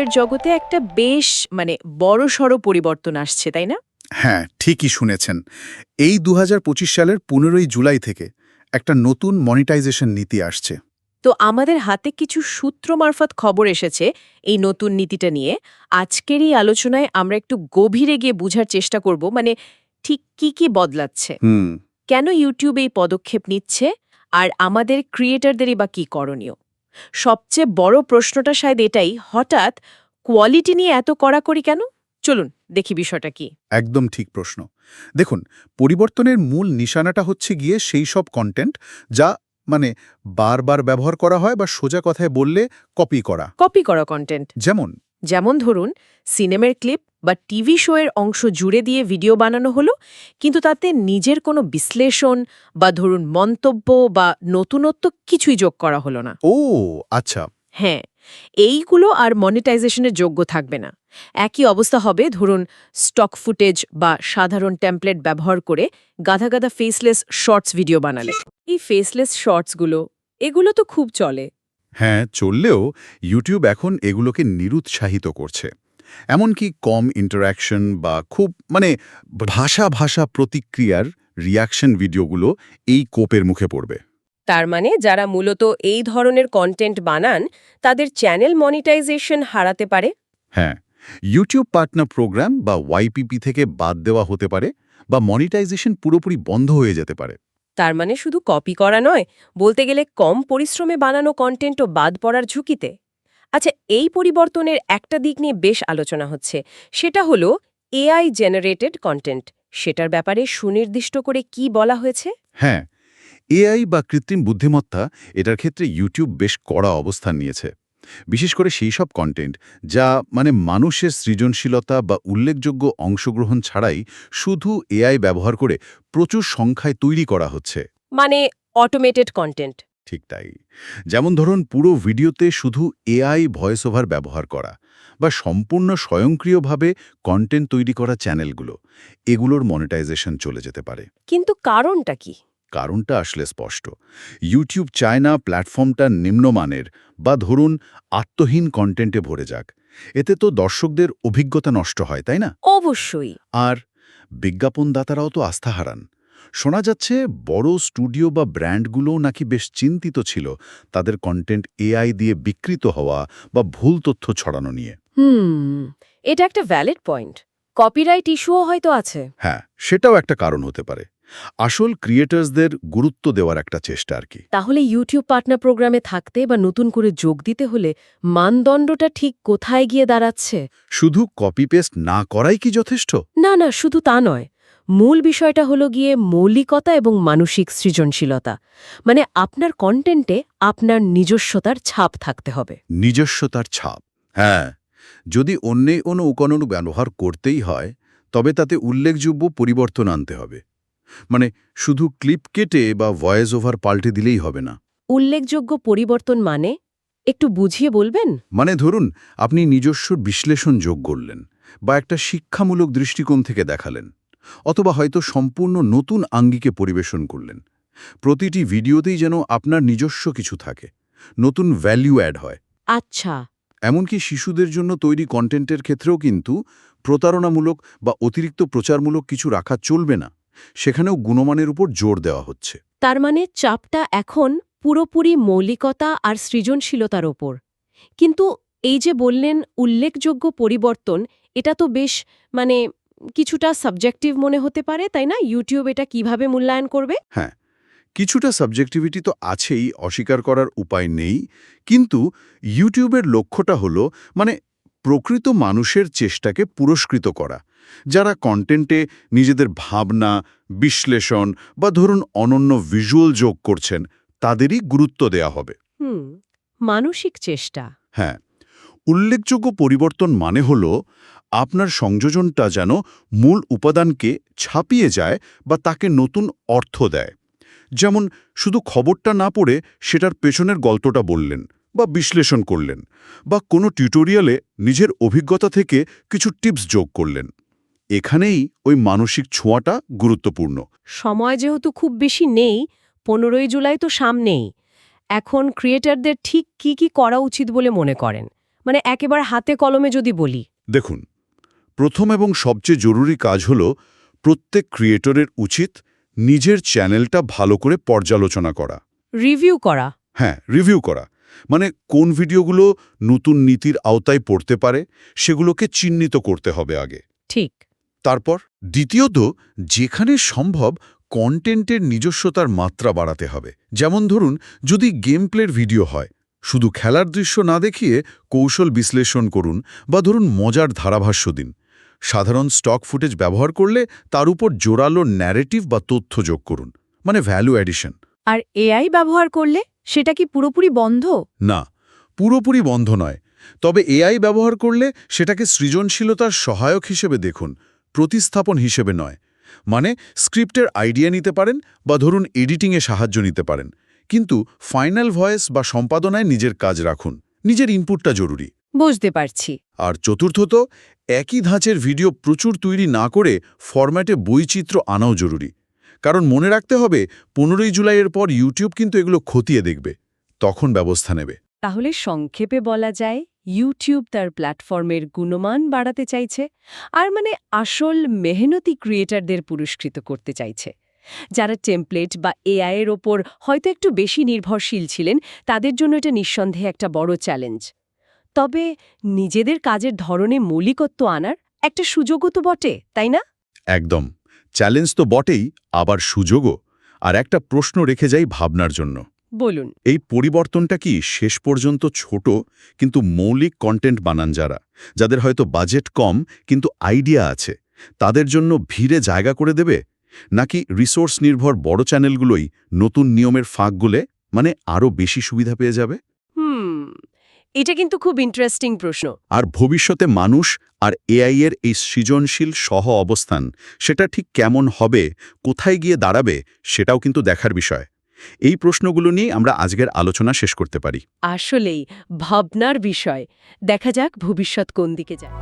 ইউটিউবের জগতে একটা বেশ মানে বড় সড় পরিবর্তন আসছে তাই না? হ্যাঁ ঠিকই শুনেছেন। এই দু সালের পনেরোই জুলাই থেকে একটা নতুন মনিটাইজেশন নীতি আসছে। তো আমাদের হাতে কিছু সূত্র মারফত খবর এসেছে এই নতুন নীতিটা নিয়ে। আজকের এই আলোচনায় আমরা একটু গভীরে গিয়ে বুঝার চেষ্টা করব মানে ঠিক কি কি বদলাচ্ছে? কেন ইউটিউব এই পদক্ষেপ নিচ্ছে? আর আমাদের ক্রিয়েটারদেরই বা কি করণীয়? সবচেয়ে বড় প্রশ্নটা শায়দ এটাই হঠাৎ কোয়ালিটি নিয়ে এত কড়াকড়ি কেন? চলুন দেখি বিষয়টা কি। একদম ঠিক প্রশ্ন। দেখুন পরিবর্তনের মূল নিশানাটা হচ্ছে গিয়ে সেই সব কন্টেন্ট যা মানে বারবার ব্যবহার করা হয় বা সোজা কথায় বললে কপি করা। কপি করা কন্টেন্ট যেমন? যেমন ধরুন সিনেমার ক্লিপ বা টিভি শোয়ের অংশ জুড়ে দিয়ে ভিডিও বানানো হলো কিন্তু তাতে নিজের কোনো বিশ্লেষণ বা ধরুন মন্তব্য বা নতুনত্ব কিছুই যোগ করা হলো না। ও আচ্ছা। হ্যাঁ এইগুলো আর মনিটাইজেশনের যোগ্য থাকবে না। একই অবস্থা হবে ধরুন স্টক ফুটেজ বা সাধারণ টেমপ্লেট ব্যবহার করে গাধা গাধা ফেসলেস শর্টস ভিডিও বানালে। এই ফেসলেস শর্টসগুলো এগুলো তো খুব চলে। হ্যাঁ চললেও ইউটিউব এখন এগুলোকে নিরুৎসাহিত করছে। এমনকি কম ইন্টারাকশন বা খুব মানে ভাষা ভাষা প্রতিক্রিয়ার রিয়াকশন ভিডিওগুলো এই কোপের মুখে পড়বে। তার মানে যারা মূলত এই ধরনের কন্টেন্ট বানান তাদের চ্যানেল মনিটাইজেশন হারাতে পারে? হ্যাঁ ইউটিউব পার্টনার প্রোগ্রাম বা ওয়াইপিপি থেকে বাদ দেওয়া হতে পারে বা মনিটাইজেশন পুরোপুরি বন্ধ হয়ে যেতে পারে। তার মানে শুধু কপি করা নয় বলতে গেলে কম পরিশ্রমে বানানো কন্টেন্টও বাদ পড়ার ঝুঁকিতে। আচ্ছা এই পরিবর্তনের একটা দিক নিয়ে বেশ আলোচনা হচ্ছে। সেটা হলো এআই জেনারেটেড কন্টেন্ট সেটার ব্যাপারে সুনির্দিষ্ট করে কি বলা হয়েছে? হ্যাঁ এআই বা কৃত্রিম বুদ্ধিমত্তা এটার ক্ষেত্রে ইউটিউব বেশ কড়া অবস্থান নিয়েছে। বিশেষ করে সেই সব কন্টেন্ট যা মানে মানুষের সৃজনশীলতা বা উল্লেখযোগ্য অংশগ্রহণ ছাড়াই শুধু এআই ব্যবহার করে প্রচুর সংখ্যায় তৈরি করা হচ্ছে। মানে অটোমেটেড কন্টেন্ট ঠিক তাই। যেমন ধরুন পুরো ভিডিওতে শুধু এআই ভয়েস ওভার ব্যবহার করা বা সম্পূর্ণ স্বয়ংক্রিয়ভাবে কন্টেন্ট তৈরি করা চ্যানেলগুলো এগুলোর মনিটাইজেশন চলে যেতে পারে। কিন্তু কারণটা কি? কারণটা আসলে স্পষ্ট। ইউটিউব চায় না প্ল্যাটফর্মটা নিম্নমানের বা ধরুন আত্মহীন কন্টেন্টে ভরে যাক। এতে তো দর্শকদের অভিজ্ঞতা নষ্ট হয় তাই না? অবশ্যই। আর বিজ্ঞাপনদাতারাও তো আস্থা হারান। শোনা যাচ্ছে বড় স্টুডিও বা ব্র্যান্ডগুলোও নাকি বেশ চিন্তিত ছিল তাদের কন্টেন্ট এআই দিয়ে বিকৃত হওয়া বা ভুল তথ্য ছড়ানো নিয়ে। হুম এটা একটা ভ্যালিড পয়েন্ট কপিরাইট ইস্যুও হয়তো আছে। হ্যাঁ সেটাও একটা কারণ হতে পারে। আসল ক্রিয়েটার্সদের গুরুত্ব দেওয়ার একটা চেষ্টা আর কি। তাহলে ইউটিউব পার্টনার প্রোগ্রামে থাকতে বা নতুন করে যোগ দিতে হলে মানদণ্ডটা ঠিক কোথায় গিয়ে দাঁড়াচ্ছে? শুধু কপি পেস্ট না করাই কি যথেষ্ট? না না শুধু তা নয়। মূল বিষয়টা হলো গিয়ে মৌলিকতা এবং মানসিক সৃজনশীলতা। মানে আপনার কন্টেন্টে আপনার নিজস্বতার ছাপ থাকতে হবে। নিজস্বতার ছাপ হ্যাঁ। যদি অন্যে কোনো উপানন ব্যবহার করতেই হয় তবে তাতে উল্লেখযোগ্য পরিবর্তন আনতে হবে। মানে শুধু ক্লিপ কেটে বা ভয়েস ওভার পাল্টে দিলেই হবে না। উল্লেখযোগ্য পরিবর্তন মানে? একটু বুঝিয়ে বলবেন? মানে ধরুন আপনি নিজস্ব বিশ্লেষণ যোগ করলেন বা একটা শিক্ষামূলক দৃষ্টিকোণ থেকে দেখালেন। অথবা হয়তো সম্পূর্ণ নতুন আঙ্গিকে পরিবেশন করলেন। প্রতিটি ভিডিওতেই যেন আপনার নিজস্ব কিছু থাকে। নতুন ভ্যালু অ্যাড হয়। আচ্ছা। এমনকি শিশুদের জন্য তৈরি কন্টেন্টের ক্ষেত্রেও কিন্তু প্রতারণামূলক বা অতিরিক্ত প্রচারমূলক কিছু রাখা চলবে না। সেখানেও গুণমানের উপর জোর দেওয়া হচ্ছে। তার মানে চাপটা এখন পুরোপুরি মৌলিকতা আর সৃজনশীলতার ওপর। কিন্তু এই যে বললেন উল্লেখযোগ্য পরিবর্তন এটা তো বেশ মানে কিছুটা সাবজেক্টিভ মনে হতে পারে তাই না? ইউটিউব এটা কীভাবে মূল্যায়ন করবে? হ্যাঁ কিছুটা সাবজেক্টিভিটি তো আছেই অস্বীকার করার উপায় নেই কিন্তু ইউটিউবের লক্ষ্যটা হলো মানে প্রকৃত মানুষের চেষ্টাকে পুরস্কৃত করা। যারা কন্টেন্টে নিজেদের ভাবনা বিশ্লেষণ বা ধরুন অনন্য ভিজুয়াল যোগ করছেন তাদেরই গুরুত্ব দেয়া হবে। হুম মানসিক চেষ্টা। হ্যাঁ উল্লেখযোগ্য পরিবর্তন মানে হল আপনার সংযোজনটা যেন মূল উপাদানকে ছাপিয়ে যায় বা তাকে নতুন অর্থ দেয়। যেমন শুধু খবরটা না পড়ে সেটার পেছনের গল্পটা বললেন বা বিশ্লেষণ করলেন বা কোনো টিউটোরিয়ালে নিজের অভিজ্ঞতা থেকে কিছু টিপস যোগ করলেন। এখানেই ওই মানসিক ছোঁয়াটা গুরুত্বপূর্ণ। সময় যেহেতু খুব বেশি নেই পনেরোই জুলাই তো সামনেই। এখন ক্রিয়েটারদের ঠিক কি কি করা উচিত বলে মনে করেন? মানে একেবারে হাতে কলমে যদি বলি। দেখুন প্রথম এবং সবচেয়ে জরুরি কাজ হল প্রত্যেক ক্রিয়েটরের উচিত নিজের চ্যানেলটা ভালো করে পর্যালোচনা করা। রিভিউ করা। হ্যাঁ রিভিউ করা। মানে কোন ভিডিওগুলো নতুন নীতির আওতায় পড়তে পারে সেগুলোকে চিহ্নিত করতে হবে আগে। ঠিক। তারপর দ্বিতীয়ত যেখানে সম্ভব কন্টেন্টের নিজস্বতার মাত্রা বাড়াতে হবে। যেমন ধরুন যদি গেম প্লের ভিডিও হয় শুধু খেলার দৃশ্য না দেখিয়ে কৌশল বিশ্লেষণ করুন বা ধরুন মজার ধারাভাষ্য দিন। সাধারণ স্টক ফুটেজ ব্যবহার করলে তার উপর জোরালো ন্যারেটিভ বা তথ্য যোগ করুন মানে ভ্যালু অ্যাডিশন আর এআই ব্যবহার করলে সেটা কি পুরোপুরি বন্ধ? না পুরোপুরি বন্ধ নয়। তবে এআই ব্যবহার করলে সেটাকে সৃজনশীলতার সহায়ক হিসেবে দেখুন প্রতিস্থাপন হিসেবে নয়। মানে স্ক্রিপ্টের আইডিয়া নিতে পারেন বা ধরুন এডিটিংয়ে সাহায্য নিতে পারেন। কিন্তু ফাইনাল ভয়েস বা সম্পাদনায় নিজের কাজ রাখুন নিজের ইনপুটটা জরুরি। বুঝতে পারছি। আর চতুর্থত একই ধাঁচের ভিডিও প্রচুর তৈরি না করে ফরম্যাটে বৈচিত্র্য আনাও জরুরি। কারণ মনে রাখতে হবে পনেরোই জুলাইয়ের পর ইউটিউব কিন্তু এগুলো খতিয়ে দেখবে। তখন ব্যবস্থা নেবে। তাহলে সংক্ষেপে বলা যায় ইউটিউব তার প্ল্যাটফর্মের গুণমান বাড়াতে চাইছে আর মানে আসল মেহনতি ক্রিয়েটারদের পুরস্কৃত করতে চাইছে। যারা টেমপ্লেট বা এআইয়ের ওপর হয়তো একটু বেশি নির্ভরশীল ছিলেন তাদের জন্য এটা নিঃসন্দেহে একটা বড় চ্যালেঞ্জ। তবে নিজেদের কাজের ধরনে মৌলিকত্ব আনার একটা সুযোগও তো বটে তাই না? একদম। চ্যালেঞ্জ তো বটেই আবার সুযোগও। আর একটা প্রশ্ন রেখে যাই ভাবনার জন্য। বলুন। এই পরিবর্তনটা কি শেষ পর্যন্ত ছোট কিন্তু মৌলিক কন্টেন্ট বানান যারা? যাদের হয়তো বাজেট কম কিন্তু আইডিয়া আছে। তাদের জন্য ভিড়ে জায়গা করে দেবে? নাকি রিসোর্স নির্ভর বড় চ্যানেলগুলোই নতুন নিয়মের ফাঁকগুলে মানে আরও বেশি সুবিধা পেয়ে যাবে? হুম। এটা কিন্তু খুব ইন্টারেস্টিং প্রশ্ন। আর ভবিষ্যতে মানুষ আর এআই এর এই সৃজনশীল সহ অবস্থান সেটা ঠিক কেমন হবে কোথায় গিয়ে দাঁড়াবে সেটাও কিন্তু দেখার বিষয়। এই প্রশ্নগুলো নিয়ে আমরা আজকের আলোচনা শেষ করতে পারি। আসলেই ভাবনার বিষয়। দেখা যাক ভবিষ্যৎ কোন দিকে যায়।